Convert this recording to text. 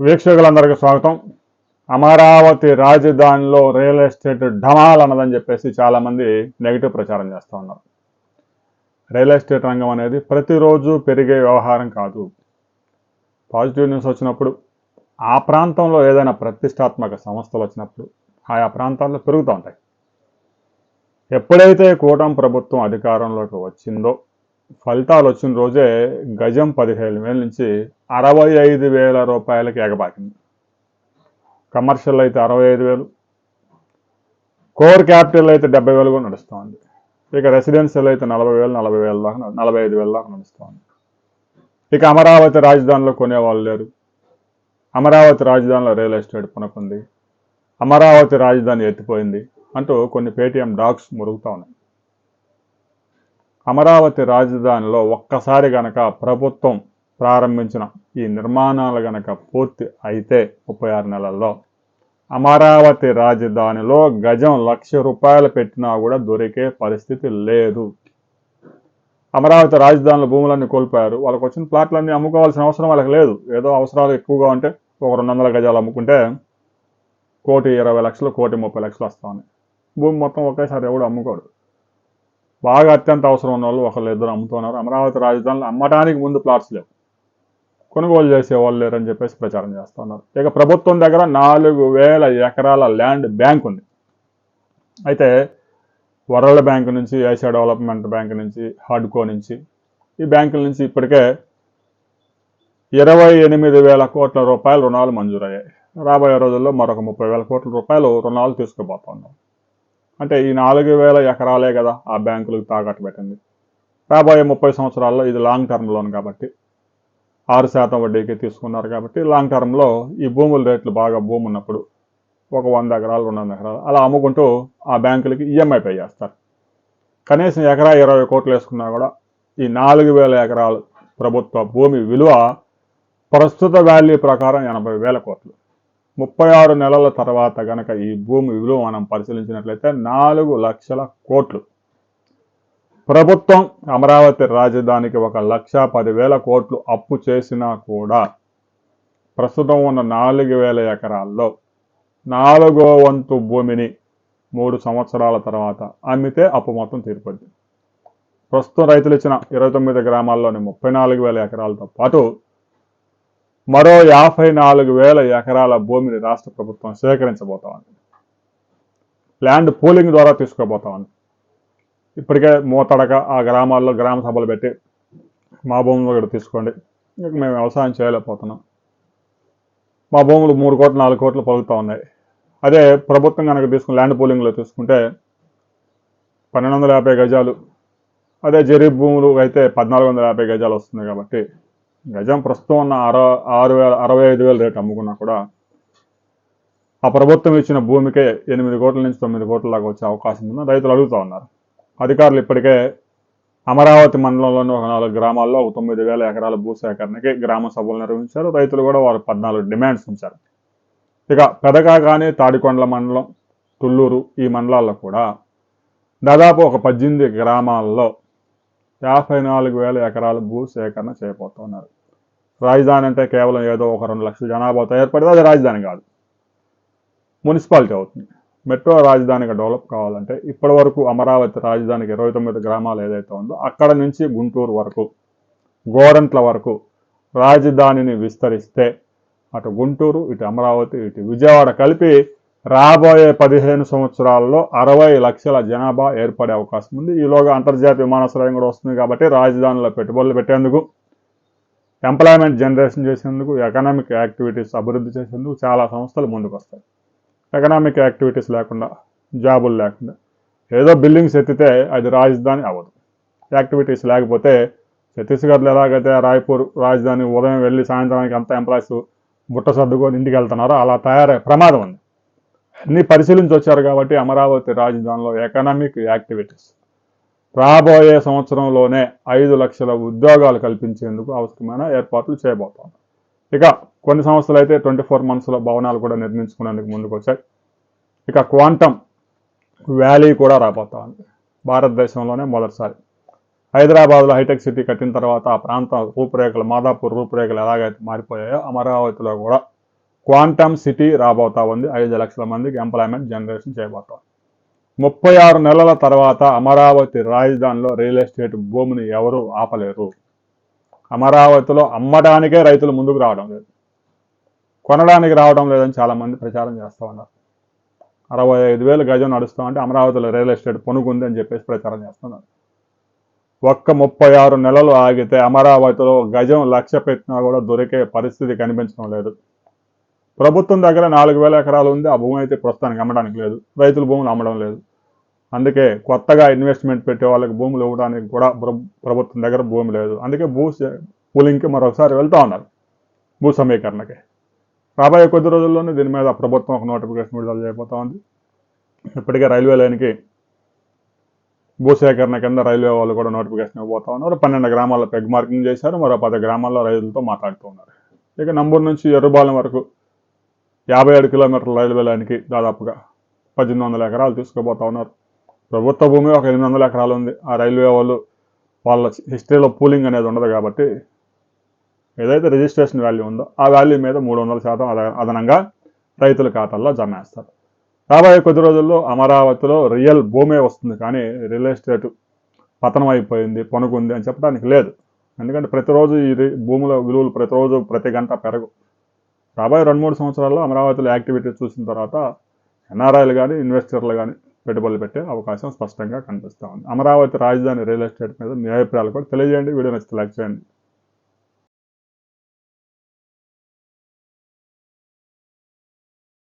వీక్షకులందరికీ స్వాగతం. అమరావతి రాజధానిలో రియల్ ఎస్టేట్ ఢమాల్ అన్నదని చెప్పేసి చాలామంది నెగిటివ్ ప్రచారం చేస్తూ ఉన్నారు. రియల్ ఎస్టేట్ రంగం అనేది ప్రతిరోజు పెరిగే వ్యవహారం కాదు. పాజిటివ్ న్యూస్ వచ్చినప్పుడు ఆ ప్రాంతంలో ఏదైనా ప్రతిష్టాత్మక సంస్థలు వచ్చినప్పుడు ఆయా ప్రాంతాల్లో పెరుగుతూ ఉంటాయి. ఎప్పుడైతే కూటమి ప్రభుత్వం అధికారంలోకి వచ్చిందో ఫలితాలు వచ్చిన రోజే గజం పదిహేను వేల నుంచి అరవై ఐదు వేల రూపాయలకి ఎగబాకింది. కమర్షియల్ అయితే అరవై ఐదు వేలు. కోర్ క్యాపిటల్ అయితే డెబ్బై వేలు కూడా నడుస్తుంది. ఇక రెసిడెన్షియల్ అయితే నలభై వేలు నలభై వేల దాకా నలభై ఐదు వేల దాకా నడుస్తుంది. ఇక అమరావతి రాజధానిలో కొనేవాళ్ళు లేరు. అమరావతి రాజధానిలో రియల్ ఎస్టేట్ పునకుంది. అమరావతి రాజధాని ఎత్తిపోయింది అంటూ కొన్ని పేటీఎం డాగ్స్ మురుగుతూ ఉన్నాయి. అమరావతి రాజధానిలో ఒక్కసారి గనక ప్రభుత్వం ప్రారంభించిన ఈ నిర్మాణాలు గనక పూర్తి అయితే ముప్పై ఆరు నెలల్లో. అమరావతి రాజధానిలో గజం లక్ష రూపాయలు పెట్టినా కూడా దొరికే పరిస్థితి లేదు. అమరావతి రాజధానిలో భూములన్నీ కోల్పోయారు. వాళ్ళకి వచ్చిన ప్లాట్లన్నీ అమ్ముకోవాల్సిన అవసరం వాళ్ళకి లేదు. ఏదో అవసరాలు ఎక్కువగా ఉంటే ఒక రెండు వందల గజాలు అమ్ముకుంటే కోటి ఇరవై లక్షలు కోటి ముప్పై లక్షలు వస్తామని భూమి మొత్తం ఒకేసారి ఎవడు అమ్ముకోడు. బాగా అత్యంత అవసరం ఉన్న వాళ్ళు ఒకళ్ళు ఇద్దరు అమ్ముతున్నారు అమరావతి రాజధానిలో అమ్మడానికి ముందు ప్లాట్స్ లేవు. కొనుగోలు చేసే వాళ్ళు లేరని చెప్పేసి ప్రచారం చేస్తున్నారు ఇక ప్రభుత్వం దగ్గర నాలుగు వేల ఎకరాల ల్యాండ్ బ్యాంక్ ఉంది. అయితే వరల్డ్ బ్యాంక్ నుంచి ఏషియా డెవలప్మెంట్ బ్యాంక్ నుంచి హార్డ్కో నుంచి ఈ బ్యాంకుల నుంచి ఇప్పటికే ఇరవై ఎనిమిది వేల కోట్ల రూపాయలు రుణాలు మంజూరయ్యాయి. రాబోయే రోజుల్లో మరొక ముప్పై వేల కోట్ల రూపాయలు రుణాలు తీసుకుపోతున్నాం అంటే ఈ నాలుగు వేల ఎకరాలే కదా ఆ బ్యాంకులకు తాకట్టు పెట్టింది. రాబోయే ముప్పై సంవత్సరాల్లో ఇది లాంగ్ టర్మ్ లోన్ కాబట్టి ఆరు శాతం వడ్డీకి తీసుకున్నారు కాబట్టి లాంగ్ టర్మ్లో ఈ భూముల రేట్లు బాగా భూమి ఉన్నప్పుడు ఒక వంద ఎకరాలు రెండు వందల ఎకరాలు అలా అమ్ముకుంటూ ఆ బ్యాంకులకి ఈఎంఐ పే చేస్తారు. కనీసం ఎకరా ఇరవై కోట్లు వేసుకున్నా కూడా ఈ నాలుగు వేల ఎకరాలు ప్రభుత్వ భూమి విలువ ప్రస్తుత వాల్యూ ప్రకారం ఎనభై వేల కోట్లు. ముప్పై ఆరు నెలల తర్వాత గనక ఈ భూమి విలువ మనం పరిశీలించినట్లయితే నాలుగు లక్షల కోట్లు. ప్రభుత్వం అమరావతి రాజధానికి ఒక లక్ష పదివేల కోట్లు అప్పు చేసినా కూడా ప్రస్తుతం ఉన్న నాలుగు వేల ఎకరాల్లో నాలుగో వంతు భూమిని మూడు సంవత్సరాల తర్వాత అమ్మితే అప్పు మొత్తం తీరిపోద్ది. ప్రస్తుతం రైతులు ఇచ్చిన ఇరవై తొమ్మిది గ్రామాల్లోని ముప్పై నాలుగు వేల ఎకరాలతో పాటు మరో యాభై నాలుగు వేల ఎకరాల భూమిని రాష్ట్ర ప్రభుత్వం సేకరించబోతా ఉంది ల్యాండ్ పూలింగ్ ద్వారా తీసుకోబోతా ఉంది ఇప్పటికే మూతడక ఆ గ్రామాల్లో గ్రామ సభలు పెట్టి మా భూములు ఇక్కడ తీసుకోండి. ఇక మేము వ్యవసాయం చేయలేకపోతున్నాం. మా భూములు మూడు కోట్లు నాలుగు కోట్లు పలుకుతూ ఉన్నాయి. అదే ప్రభుత్వం కనుక తీసుకుని ల్యాండ్ పూలింగ్లో తీసుకుంటే పన్నెండు వందల యాభై గజాలు అదే జరీబ్ భూములు అయితే పద్నాలుగు వందల యాభై గజాలు వస్తుంది కాబట్టి గజం ప్రస్తుతం ఉన్న అర ఆరు వేల అరవై ఐదు వేల రేటు అమ్ముకున్నా కూడా ఆ ప్రభుత్వం ఇచ్చిన భూమికే ఎనిమిది కోట్ల నుంచి తొమ్మిది కోట్ల దాకా వచ్చే అవకాశం ఉందని రైతులు అడుగుతూ ఉన్నారు. అధికారులు ఇప్పటికే అమరావతి మండలంలోని ఒక నాలుగు గ్రామాల్లో ఒక తొమ్మిది వేల ఎకరాల భూసేకరణకి గ్రామ సభలు నిర్వహించారు. రైతులు కూడా వారు పద్నాలుగు డిమాండ్స్ ఉంచారు. ఇక పెదగా కానీ తాడికొండల మండలం తుళ్ళూరు ఈ మండలాల్లో కూడా దాదాపు ఒక పద్దెనిమిది గ్రామాల్లో యాభై నాలుగు వేల ఎకరాల భూ సేకరణ చేయబోతున్నారు. రాజధాని అంటే కేవలం ఏదో ఒక రెండు లక్షల జనాభాతో ఏర్పడితే అది రాజధాని కాదు. మున్సిపాలిటీ అవుతుంది. మెట్రో రాజధానిగా డెవలప్ కావాలంటే ఇప్పటి వరకు అమరావతి రాజధానికి ఇరవై తొమ్మిది గ్రామాలు ఏదైతే ఉందో అక్కడ నుంచి గుంటూరు వరకు గోరంట్ల వరకు రాజధానిని విస్తరిస్తే అటు గుంటూరు ఇటు అమరావతి ఇటు విజయవాడ కలిపి రాబోయే పదిహేను సంవత్సరాల్లో అరవై లక్షల జనాభా ఏర్పడే అవకాశం ఉంది. ఈలోగా అంతర్జాతీయ విమానాశ్రయం కూడా వస్తుంది కాబట్టి రాజధానిలో పెట్టుబడులు పెట్టేందుకు ఎంప్లాయ్మెంట్ జనరేషన్ చేసేందుకు ఎకనామిక్ యాక్టివిటీస్ అభివృద్ధి చేసేందుకు చాలా సంస్థలు ముందుకు వస్తాయి. ఎకనామిక్ యాక్టివిటీస్ లేకుండా జాబులు లేకుండా ఏదో బిల్డింగ్స్ ఎత్తితే అది రాజధాని అవ్వదు. యాక్టివిటీస్ లేకపోతే ఛత్తీస్గఢ్లో ఎలాగైతే రాయ్పూర్ రాజధాని ఉదయం వెళ్ళి సాయంత్రానికి అంత ఎంప్లాయీస్ బుట్ట సర్దుకొని ఇంటికి వెళ్తున్నారో అలా తయారయ్యే ప్రమాదం ఉంది. అన్ని పరిశీలించి వచ్చారు కాబట్టి అమరావతి రాజధానిలో ఎకనామిక్ యాక్టివిటీస్ రాబోయే సంవత్సరంలోనే ఐదు లక్షల ఉద్యోగాలు కల్పించేందుకు అవసరమైన ఏర్పాట్లు చేయబోతాం ఇక కొన్ని సంస్థలు అయితే ట్వంటీ ఫోర్ మంత్స్లో భవనాలు కూడా నిర్మించుకునేందుకు ముందుకు వచ్చాయి ఇక క్వాంటమ్ వ్యాలీ కూడా రాబోతా ఉంది భారతదేశంలోనే మొదటిసారి. హైదరాబాద్లో హైటెక్ సిటీ కట్టిన తర్వాత ఆ ప్రాంతం రూపురేఖలు మాదాపూర్ రూపురేఖలు ఎలాగైతే మారిపోయాయో అమరావతిలో కూడా క్వాంటమ్ సిటీ రాబోతా ఉంది. ఐదు లక్షల మందికి ఎంప్లాయ్మెంట్ జనరేషన్ చేయబోతా ముప్పై ఆరు నెలల తర్వాత అమరావతి రాజధానిలో రియల్ ఎస్టేట్ భూమిని ఎవరు ఆపలేరు. అమరావతిలో అమ్మడానికే రైతులు ముందుకు రావడం లేదు. కొనడానికి రావడం లేదని చాలామంది ప్రచారం చేస్తూ ఉన్నారు. అరవై ఐదు వేలు గజం నడుస్తామంటే అమరావతిలో రియల్ ఎస్టేట్ పొనుగుంది అని చెప్పేసి ప్రచారం చేస్తున్నారు. ఒక్క ముప్పై ఆరు నెలలు ఆగితే అమరావతిలో గజం లక్ష పెట్టినా కూడా దొరికే పరిస్థితి కనిపించడం లేదు. ప్రభుత్వం దగ్గర నాలుగు వేల ఎకరాలు ఉంది. ఆ భూమి అయితే ప్రస్తుతానికి అమ్మడానికి లేదు. రైతుల భూములు అమ్మడం లేదు. అందుకే కొత్తగా ఇన్వెస్ట్మెంట్ పెట్టే వాళ్ళకి భూములు ఇవ్వడానికి కూడా ప్రభుత్వం దగ్గర భూమి లేదు. అందుకే భూ సే- పూలింగ్కి మరొకసారి వెళ్తూ ఉన్నారు. భూ సమీకరణకి. రాబోయే కొద్ది రోజుల్లోనే దీని మీద ప్రభుత్వం ఒక నోటిఫికేషన్ విడుదల చేయబోతా ఉంది. ఇప్పటికే రైల్వే లైన్కి భూసేకరణ కింద రైల్వే వాళ్ళు కూడా నోటిఫికేషన్ ఇవ్వబోతా ఉన్నారు. పన్నెండు గ్రామాల్లో పెగ్ మార్కింగ్ చేశారు. మరో పది గ్రామాల్లో రైతులతో మాట్లాడుతూ ఉన్నారు. ఇక నంబూరు నుంచి ఎర్రబాలెం వరకు యాభై ఏడు కిలోమీటర్ల రైల్వే లైన్కి దాదాపుగా పద్దెనిమిది వందల ఎకరాలు తీసుకుపోతా ఉన్నారు. ప్రభుత్వ భూమి ఒక ఎనిమిది వందల ఎకరాలు ఉంది. ఆ రైల్వే వాళ్ళు వాళ్ళ హిస్టరీలో పూలింగ్ అనేది ఉండదు కాబట్టి ఏదైతే రిజిస్ట్రేషన్ వాల్యూ ఉందో ఆ వాల్యూ మీద మూడు వందల శాతం అదనంగా రైతుల ఖాతాల్లో జమ వేస్తారు రాబోయే కొద్ది రోజుల్లో అమరావతిలో రియల్ భూమే వస్తుంది. కానీ రియల్ ఎస్టేట్ పతనం అయిపోయింది పనుకుంది అని చెప్పడానికి లేదు. ఎందుకంటే ప్రతిరోజు ఈ భూముల విలువలు ప్రతిరోజు ప్రతి గంట పెరగు. రాబోయే రెండు మూడు సంవత్సరాల్లో అమరావతిలో యాక్టివిటీ చూసిన తర్వాత ఎన్ఆర్ఐలు కానీ ఇన్వెస్టర్లు కానీ పెట్టుబడులు పెట్టే అవకాశం స్పష్టంగా కనిపిస్తూ ఉంది. అమరావతి రాజధాని రియల్ ఎస్టేట్ మీద మీ అభిప్రాయాలు కూడా తెలియజేయండి. వీడియో నచ్చితే లైక్ చేయండి.